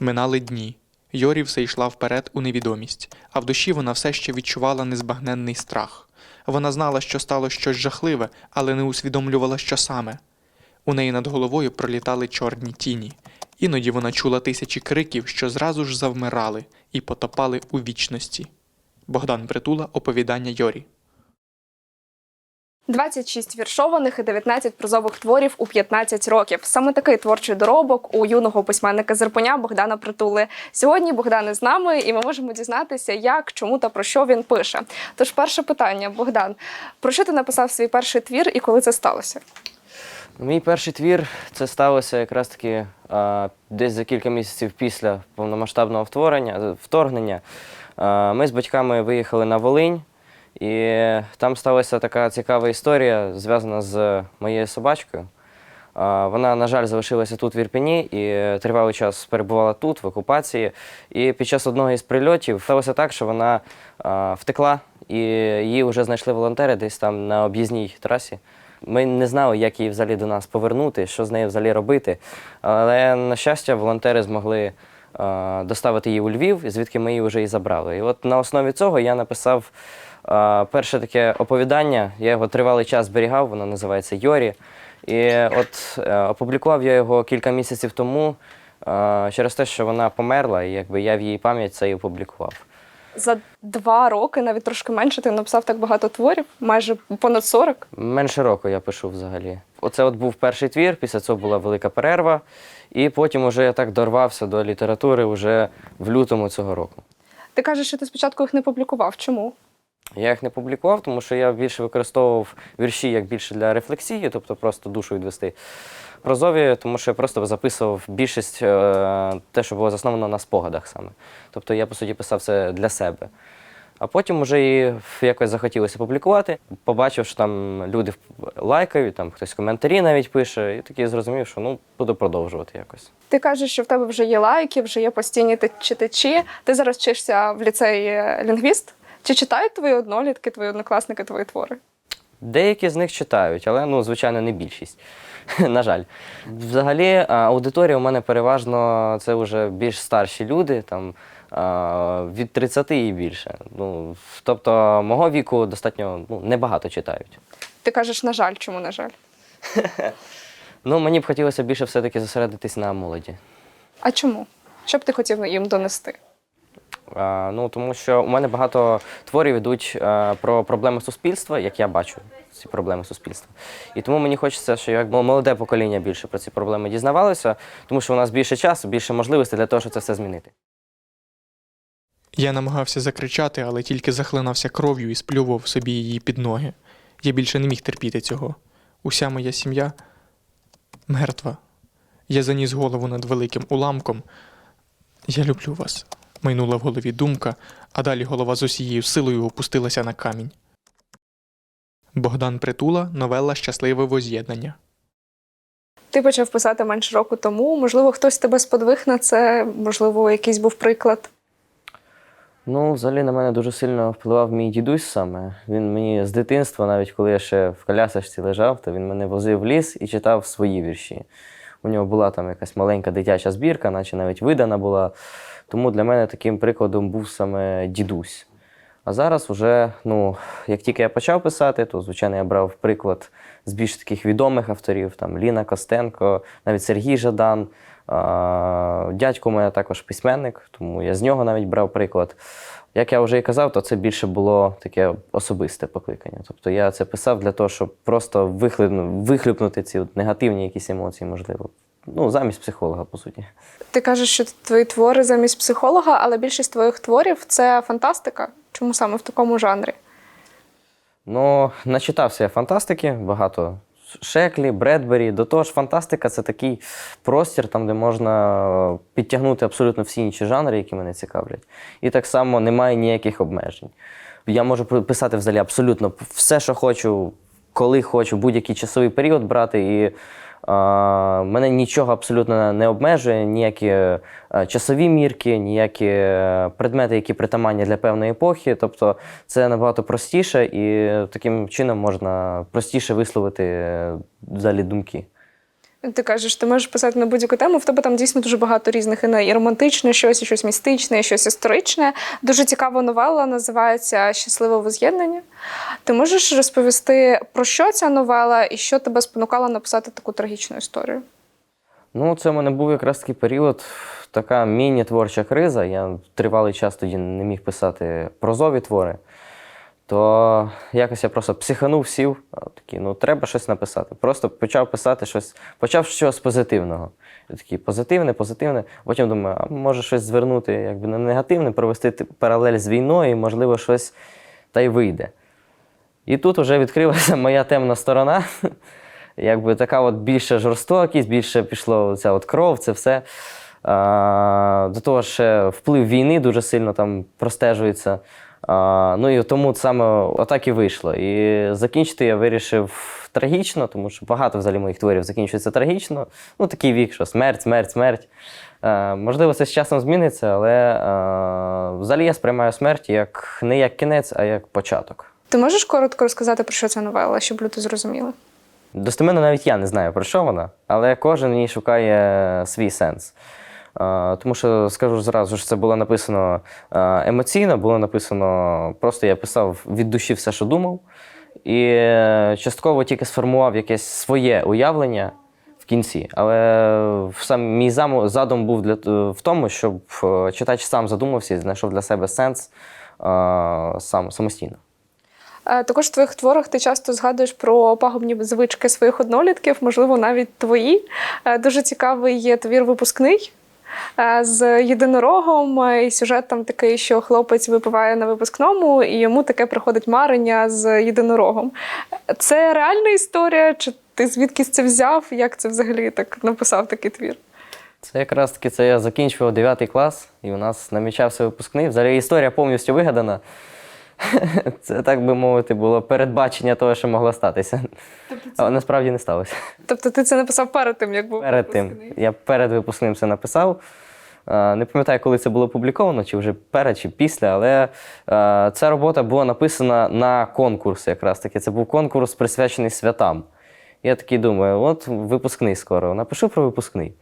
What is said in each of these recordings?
Минали дні. Йорі все йшла вперед у невідомість, а в душі вона все ще відчувала незбагненний страх. Вона знала, що стало щось жахливе, але не усвідомлювала, що саме. У неї над головою пролітали чорні тіні. Іноді вона чула тисячі криків, що зразу ж завмирали і потопали у вічності. Богдан Притула, оповідання Йорі. 26 віршованих і 19 прозових творів у 15 років. Саме такий творчий доробок у юного письменника Зерпоня Богдана Притули. Сьогодні Богдан з нами, і ми можемо дізнатися, як, чому та про що він пише. Тож, перше питання, Богдан, про що ти написав свій перший твір і коли це сталося? Мій перший твір це сталося якраз таки а, десь за кілька місяців після повномасштабного вторгнення. ми з батьками виїхали на Волинь, і там сталася така цікава історія, зв'язана з моєю собачкою. Вона, на жаль, залишилася тут в Ірпені і тривалий час перебувала тут, в окупації. І під час одного із прильотів сталося так, що вона втекла, і її вже знайшли волонтери десь там на об'їзній трасі. Ми не знали, як її взагалі до нас повернути, що з нею взагалі робити. Але, на щастя, волонтери змогли доставити її у Львів, звідки ми її вже і забрали. І от на основі цього я написав перше таке оповідання. Я його тривалий час зберігав, воно називається Йорі. І от е, опублікував я його кілька місяців тому е, через те, що вона померла, і якби я в її пам'ять це і опублікував. За два роки, навіть трошки менше, ти написав так багато творів, майже понад 40. Менше року я пишу взагалі. Оце от був перший твір, після цього була велика перерва, і потім уже я так дорвався до літератури вже в лютому цього року. Ти кажеш, що ти спочатку їх не публікував. Чому? Я їх не публікував, тому що я більше використовував вірші як більше для рефлексії, тобто просто душу відвести. Прозові, тому що я просто записував більшість е, те, що було засновано на спогадах саме. Тобто я, по суті, писав це для себе. А потім вже і якось захотілося публікувати. Побачив, що там люди лайкають, там хтось коментарі навіть пише, і такий зрозумів, що ну буду продовжувати якось. Ти кажеш, що в тебе вже є лайки, вже є постійні читачі. Ти зараз вчишся в ліцеї е, лінгвіст. Чи читають твої однолітки, твої однокласники твої твори? Деякі з них читають, але ну, звичайно, не більшість. На жаль. Взагалі, аудиторія у мене переважно це вже більш старші люди, там від 30 і більше. Ну, тобто, мого віку достатньо ну, небагато читають. Ти кажеш, на жаль, чому на жаль? Ну, мені б хотілося більше все-таки зосередитись на молоді. А чому? Що б ти хотів їм донести? Ну, тому що у мене багато творів йдуть про проблеми суспільства, як я бачу ці проблеми суспільства. І тому мені хочеться, щоб як молоде покоління більше про ці проблеми дізнавалося, тому що у нас більше часу, більше можливостей для того, щоб це все змінити. Я намагався закричати, але тільки захлинався кров'ю і сплював собі її під ноги. Я більше не міг терпіти цього. Уся моя сім'я мертва. Я заніс голову над великим уламком. Я люблю вас. Майнула в голові думка, а далі голова з усією силою опустилася на камінь. Богдан Притула, новела Щасливе воз'єднання. Ти почав писати менше року тому. Можливо, хтось тебе сподвиг на це, можливо, якийсь був приклад. Ну, взагалі на мене дуже сильно впливав мій дідусь саме. Він мені з дитинства, навіть коли я ще в колясочці лежав, то він мене возив в ліс і читав свої вірші. У нього була там якась маленька дитяча збірка, наче навіть видана була. Тому для мене таким прикладом був саме дідусь. А зараз, вже, ну, як тільки я почав писати, то, звичайно, я брав приклад з більш таких відомих авторів, там Ліна Костенко, навіть Сергій Жадан. Дядько у мене також письменник, тому я з нього навіть брав приклад. Як я вже і казав, то це більше було таке особисте покликання. Тобто я це писав для того, щоб просто вихлюпнути ці негативні якісь емоції, можливо. Ну, замість психолога, по суті. Ти кажеш, що твої твори замість психолога, але більшість твоїх творів це фантастика. Чому саме в такому жанрі? Ну, начитався я фантастики, багато Шеклі, Бредбері. До того ж, фантастика це такий простір, там, де можна підтягнути абсолютно всі інші жанри, які мене цікавлять. І так само немає ніяких обмежень. Я можу писати взагалі абсолютно все, що хочу, коли хочу, будь-який часовий період брати. І мене нічого абсолютно не обмежує, ніякі е, часові мірки, ніякі е, предмети, які притаманні для певної епохи. Тобто це набагато простіше і таким чином можна простіше висловити е, взагалі думки. Ти кажеш, ти можеш писати на будь-яку тему. В тебе там дійсно дуже багато різних і романтичне щось, і щось містичне, і щось історичне. Дуже цікава новела, називається Щасливе воз'єднання. Ти можеш розповісти про що ця новела і що тебе спонукало написати таку трагічну історію? Ну, це в мене був якраз такий період, така міні-творча криза. Я тривалий час тоді не міг писати прозові твори. То якось я просто психанув, сів, такий, ну треба щось написати. Просто почав писати щось, почав щось позитивного. Я такий позитивне, позитивне. Потім думаю, а може щось звернути якби на негативне, провести паралель з війною, і, можливо, щось та й вийде. І тут вже відкрилася моя темна сторона. Якби така от більше жорстокість, більше пішло ця от кров, це все. А, до того ж, вплив війни дуже сильно там простежується. А, ну і тому саме отак і вийшло. І закінчити я вирішив трагічно, тому що багато взагалі моїх творів закінчується трагічно. Ну, такий вік, що смерть, смерть, смерть. Е, можливо, це з часом зміниться, але е, взагалі я сприймаю смерть як не як кінець, а як початок. Ти можеш коротко розказати про що ця новела, щоб люди зрозуміли? Достеменно навіть я не знаю, про що вона, але кожен в ній шукає свій сенс. Тому що скажу зразу, що це було написано емоційно, було написано, просто я писав від душі все, що думав, і е, частково тільки сформував якесь своє уявлення в кінці. Але сам мій задум був для, в тому, щоб е, читач сам задумався і знайшов для себе сенс е, сам самостійно. Також в твоїх творах ти часто згадуєш про пагубні звички своїх однолітків, можливо, навіть твої. Дуже цікавий є твір випускний. Е, З єдинорогом е, і сюжет там такий, що хлопець випиває на випускному, і йому таке приходить марення з єдинорогом. Це реальна історія? Чи ти звідки це взяв? Як це взагалі так написав такий твір? Це якраз таки це я закінчував 9 клас, і у нас намічався випускний. Взагалі історія повністю вигадана. Це, так би мовити, було передбачення того, що могло статися. Але насправді не сталося. Тобто ти це написав перед тим, як був Перед тим. Я перед випускним це написав. Не пам'ятаю, коли це було опубліковано, чи вже перед, чи після, але ця робота була написана на конкурс якраз таки. Це був конкурс, присвячений святам. Я такий думаю, от випускний скоро, напишу про випускний.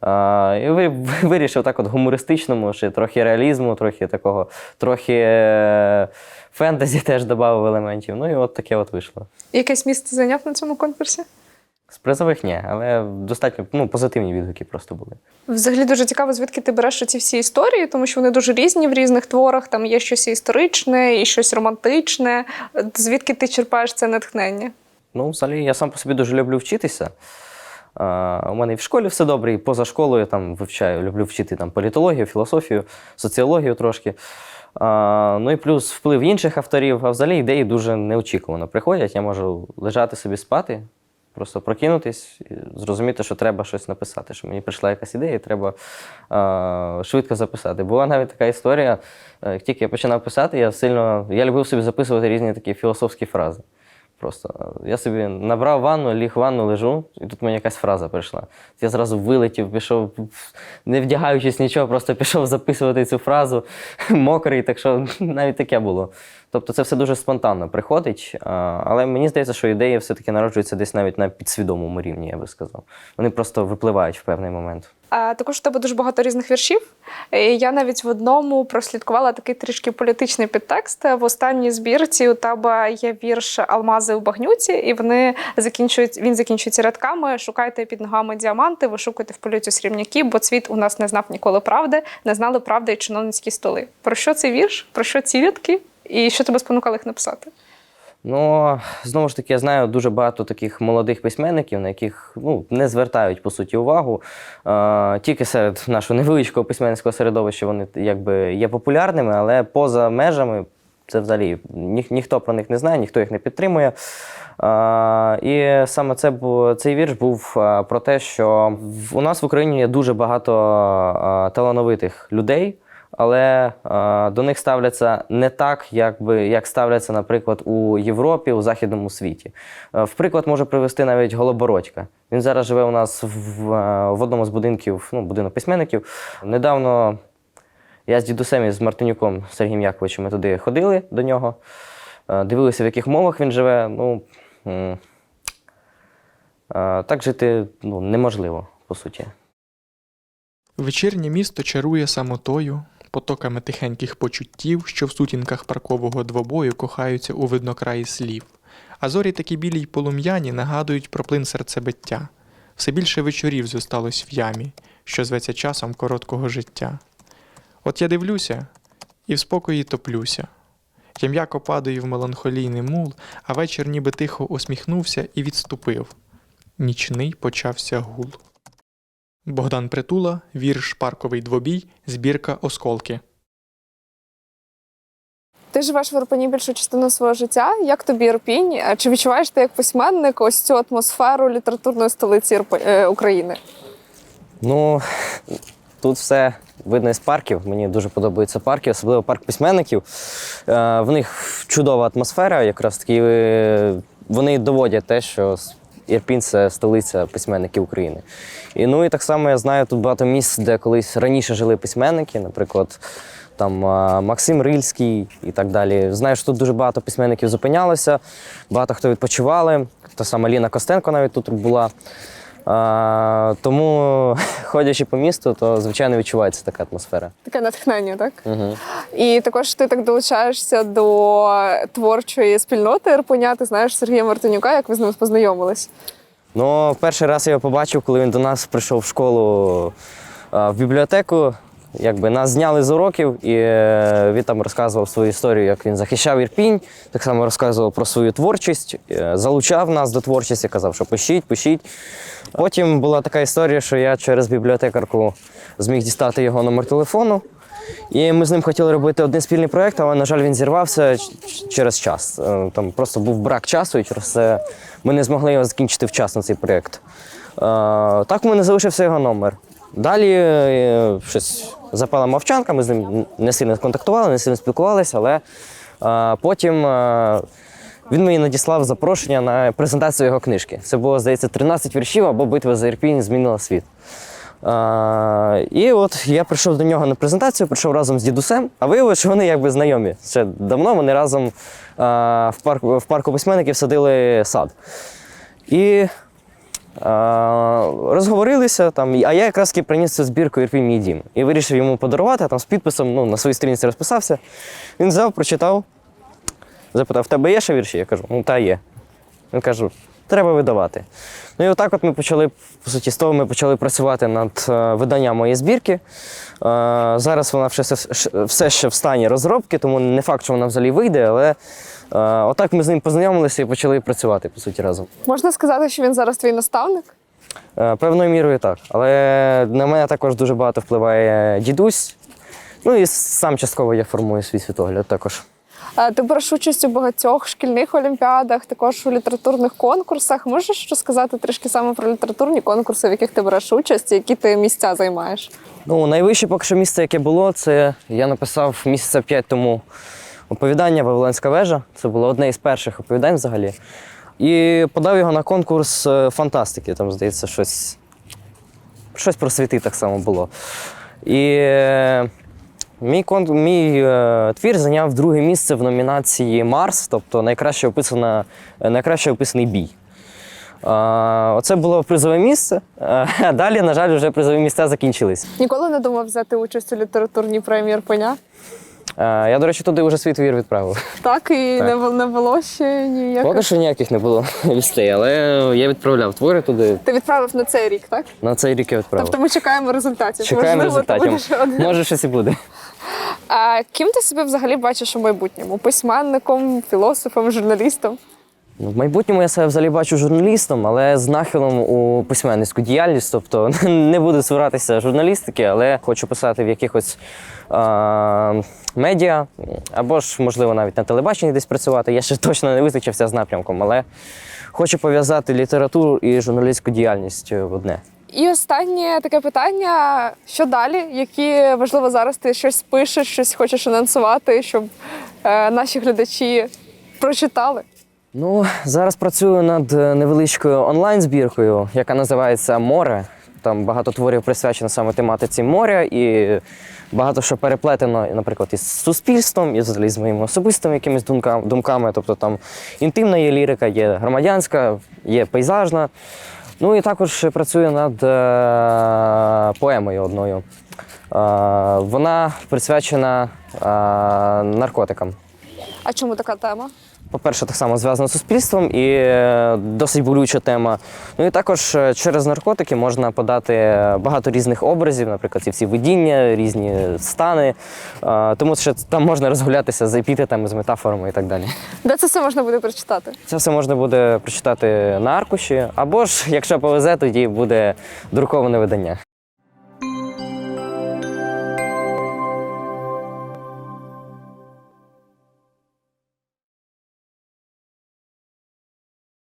А, і ви, вирішив так от гумористичному, ще трохи реалізму, трохи такого, трохи е, фентезі теж додав елементів. Ну і от таке от вийшло. Якесь місце зайняв на цьому конкурсі? З призових ні, але достатньо ну, позитивні відгуки просто були. Взагалі дуже цікаво, звідки ти береш ці всі історії, тому що вони дуже різні в різних творах. Там є щось історичне, і щось романтичне. Звідки ти черпаєш це натхнення? Ну, взагалі, я сам по собі дуже люблю вчитися. У мене і в школі все добре, і поза школою там вивчаю, люблю вчити там, політологію, філософію, соціологію трошки. Ну і плюс вплив інших авторів, а взагалі ідеї дуже неочікувано приходять. Я можу лежати собі спати, просто прокинутись, і зрозуміти, що треба щось написати, що мені прийшла якась ідея, і треба швидко записати. Була навіть така історія, е, як тільки я починав писати, я сильно я любив собі записувати різні такі філософські фрази. Просто я собі набрав ванну, ліг в ванну, лежу, і тут мені якась фраза прийшла. Я зразу вилетів, пішов, не вдягаючись нічого, просто пішов записувати цю фразу мокрий, так що навіть таке було. Тобто це все дуже спонтанно приходить, але мені здається, що ідеї все-таки народжуються десь навіть на підсвідомому рівні, я би сказав. Вони просто випливають в певний момент. Також у тебе дуже багато різних віршів. Я навіть в одному прослідкувала такий трішки політичний підтекст. В останній збірці у тебе є вірш Алмази у багнюці, і вони закінчують. Він закінчується рядками: шукайте під ногами діаманти, вишукуйте в полюті срібняки, бо цвіт у нас не знав ніколи правди, не знали правди і чиновницькі столи. Про що цей вірш? Про що ці рядки? І що тебе спонукало їх написати? Ну, знову ж таки, я знаю дуже багато таких молодих письменників, на яких ну, не звертають по суті увагу. Е, тільки серед нашого невеличкого письменницького середовища вони якби є популярними, але поза межами це взагалі ні, ніхто про них не знає, ніхто їх не підтримує. Е, і саме це цей вірш був про те, що у нас в Україні є дуже багато талановитих людей. Але е, до них ставляться не так, як, би, як ставляться, наприклад, у Європі, у західному світі. Е, в приклад можу привести навіть Голобородька. Він зараз живе у нас в, е, в одному з будинків, ну, будинок письменників. Недавно я з дідусем і з Мартинюком Сергієм Яковичем ми туди ходили до нього, е, дивилися, в яких мовах він живе. Ну, А, так жити ну, неможливо, по суті. Вечірнє місто чарує самотою, потоками тихеньких почуттів, що в сутінках паркового двобою кохаються у виднокраї слів. А зорі такі білі й полум'яні нагадують про плин серцебиття. Все більше вечорів зосталось в ямі, що зветься часом короткого життя. От я дивлюся і в спокої топлюся. Я м'яко падаю в меланхолійний мул, а вечір ніби тихо усміхнувся і відступив. Нічний почався гул. Богдан Притула, вірш Парковий двобій, збірка Осколки. Ти живеш в Ірпені більшу частину свого життя. Як тобі Ірпінь? Чи відчуваєш ти як письменник ось цю атмосферу літературної столиці е, України? Ну, тут все видно із парків. Мені дуже подобаються парки, особливо парк письменників. Е, В них чудова атмосфера, якраз таки е, вони доводять те, що Ірпінь це столиця письменників України. І ну і так само я знаю тут багато місць, де колись раніше жили письменники, наприклад. Там Максим Рильський і так далі. Знаю, що тут дуже багато письменників зупинялося, багато хто відпочивали. Та сама Ліна Костенко навіть тут була. А, тому, ходячи по місту, то звичайно відчувається така атмосфера. Таке натхнення, так? Угу. І також ти так долучаєшся до творчої спільноти Ірпеня. Ти знаєш Сергія Мартинюка, як ви з ним познайомились? Ну, перший раз я його побачив, коли він до нас прийшов в школу в бібліотеку. Якби нас зняли з уроків, і е, він там розказував свою історію, як він захищав Ірпінь, так само розказував про свою творчість, е, залучав нас до творчості, казав, що пишіть, пишіть. Потім була така історія, що я через бібліотекарку зміг дістати його номер телефону. І ми з ним хотіли робити один спільний проєкт, але, на жаль, він зірвався через час. Е, Там просто був брак часу, і через це ми не змогли його закінчити вчасно, цей проєкт. Так в мене залишився його номер. Далі щось запала мовчанка, ми з ним не сильно контактували, не сильно спілкувалися, але е, потім е, він мені надіслав запрошення на презентацію його книжки. Це було, здається, 13 віршів або битва за Ірпінь змінила світ. А, і от я прийшов до нього на презентацію, прийшов разом з дідусем, а виявилося, що вони якби знайомі. Ще давно вони разом а, в, парк, в парку письменників садили сад. І а, розговорилися там, а я якраз приніс цю збірку Ірпінь мій дім. І вирішив йому подарувати, там з підписом ну, на своїй сторінці розписався. Він взяв, прочитав, запитав: в тебе є ще вірші? Я кажу, ну та є. Він каже, треба видавати. Ну і отак от ми почали, по суті, з того ми почали працювати над е, виданням моєї збірки. Е, зараз вона все, ще в стані розробки, тому не факт, що вона взагалі вийде, але е, отак ми з ним познайомилися і почали працювати, по суті, разом. Можна сказати, що він зараз твій наставник? Певною мірою так. Але на мене також дуже багато впливає дідусь. Ну і сам частково я формую свій світогляд також. Ти береш участь у багатьох шкільних олімпіадах, також у літературних конкурсах. Можеш розказати трішки саме про літературні конкурси, в яких ти береш участь, і які ти місця займаєш? Ну, найвище поки що місце, яке було, це я написав місяця п'ять тому оповідання Вавилонська вежа. Це було одне із перших оповідань взагалі. І подав його на конкурс е, фантастики. Там, здається, щось, щось про світи так само було. І е, мій, кон... мій е, твір зайняв друге місце в номінації Марс, тобто найкраще, описана, найкраще описаний бій. А, Оце було призове місце. А далі, на жаль, вже призові місця закінчились. Ніколи не думав взяти участь у літературній премії Ірпеня? А, Я, до речі, туди вже свій твір відправив. Так, і Так. Не, не було ще ніяких. Поки що ніяких не було вістей, але я відправляв твори туди. Ти відправив на цей рік, так? На цей рік я відправив. Тобто ми чекаємо результатів. Чекаємо Можливо, результатів. Може, щось і буде. А ким ти себе взагалі бачиш у майбутньому? Письменником, філософом, журналістом? Ну, В майбутньому я себе взагалі бачу журналістом, але з нахилом у письменницьку діяльність. Тобто не буду збиратися журналістики, але хочу писати в якихось а, медіа, або ж, можливо, навіть на телебаченні десь працювати. Я ще точно не визначився з напрямком, але хочу пов'язати літературу і журналістську діяльність в одне. І останнє таке питання: що далі? Які важливо зараз ти щось пишеш, щось хочеш анонсувати, щоб е, наші глядачі прочитали? Ну, зараз працюю над е, невеличкою онлайн-збіркою, яка називається Море. Там багато творів присвячено саме тематиці моря, і багато що переплетено, наприклад, із суспільством, і взагалі з моїми особистими якимись думками. думками. Тобто там інтимна є лірика, є громадянська, є пейзажна. Ну і також працюю над е, поемою одною. Е, вона присвячена е, наркотикам. А чому така тема? По-перше, так само зв'язано з суспільством і е, досить болюча тема. Ну і також е, через наркотики можна подати багато різних образів, наприклад, ці всі видіння, різні стани. Е, Тому що там можна розгулятися з епітетами, з метафорами і так далі. Де це все можна буде прочитати? Це все можна буде прочитати на аркуші, або ж, якщо повезе, тоді буде друковане видання.